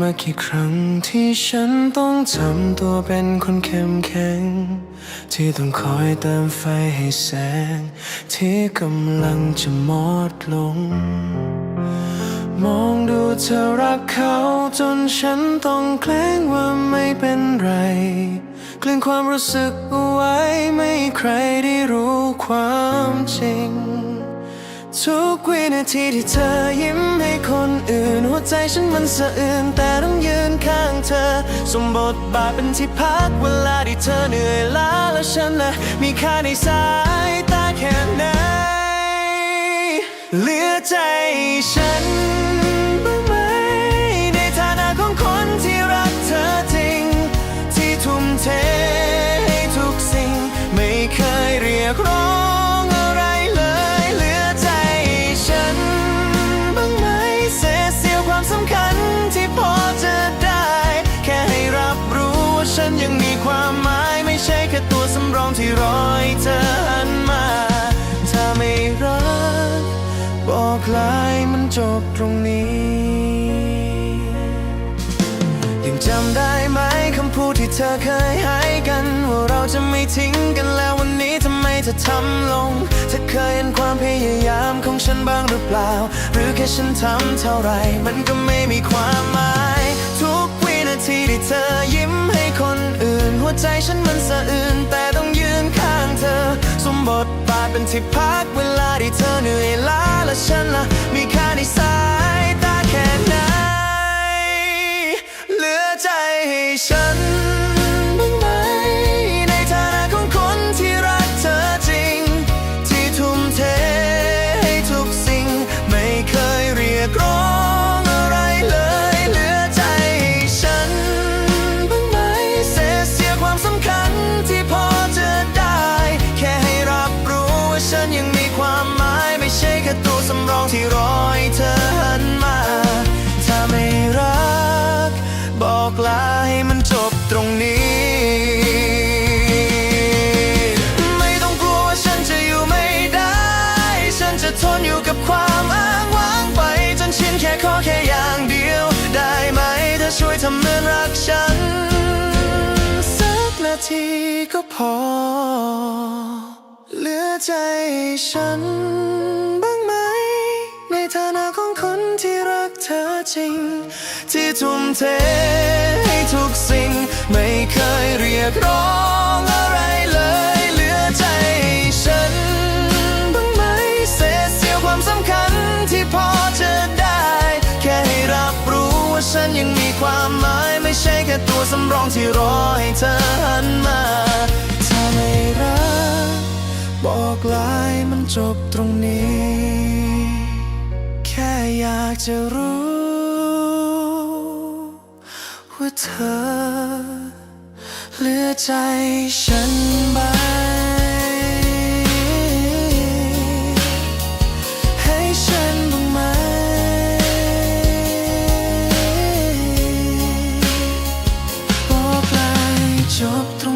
มากี่ครั้งที่ฉันต้องทำตัวเป็นคนเข้มแข็ง ที่ต้องคอยเติมไฟให้แสง ที่กำลังจะหมดลง มองดูเธอรักเขาจนฉันต้องแกล้งว่าไม่เป็นไรเกลื่อนความรู้สึกเอาไว้ไม่ใครได้รู้ความจริง ทุกวินาทีที่เธอยิ้มให้คนอื่น หัวใจฉันมันสะอื้นแต่ต้องยืนข้างเธอ สมบทบาทเป็นที่พักเวลาที่เธอเหนื่อยล้าแล้วฉันนะมีค่าในสายตาแค่ไหนเหลือใจฉัน ตัวสำรองที่รอให้เธอหันมา ถ้าไม่รัก บอกลายมันจบตรงนี้ ยังจำได้ไหมคำพูดที่เธอเคยให้กัน ว่าเราจะไม่ทิ้งกันแล้ววันนี้ทำไมเธอทำลง เธอเคยเห็นความพยายามของฉันบ้างหรือเปล่า หรือแค่ฉันทำเท่าไร มันก็ไม่มีความหมาย ทุกวินาทีที่เธอยิ้ม ใจฉันมันสะอื้นแต่ต้องยืนข้างเธอ สมบทบาทเป็นที่พักเวลาที่เธอเหนื่อยล้าและฉันล่ะมี ที่รอให้เธอหันมา ถ้าไม่รัก บอกลาให้มันจบตรงนี้ ไม่ต้องกลัวว่าฉันจะอยู่ไม่ได้ ฉันจะทนอยู่กับความอ้างว้างไป จนชินแค่ขอแค่อย่างเดียว ได้ไหมเธอช่วยทำเหมือนรักฉัน สักนาทีก็พอ เหลือใจฉัน จริง ที่ทุ่มเทให้ทุกสิ่ง ไม่เคยเรียกร้องอะไรเลยเหลือใจฉันบ้างไหมเศษเสี้ยวความสำคัญที่พอจะได้ แค่ให้รับรู้ว่าฉันยังมีความหมาย ไม่ใช่แค่ตัวสำรองที่รอให้เธอหันมาถ้าไม่รักบอกลายมันจบตรงนี้ แค่อยากจะรู้ ว่าเธอเหลือใจฉันไหมใบ้างไม่พอไกลจบตรง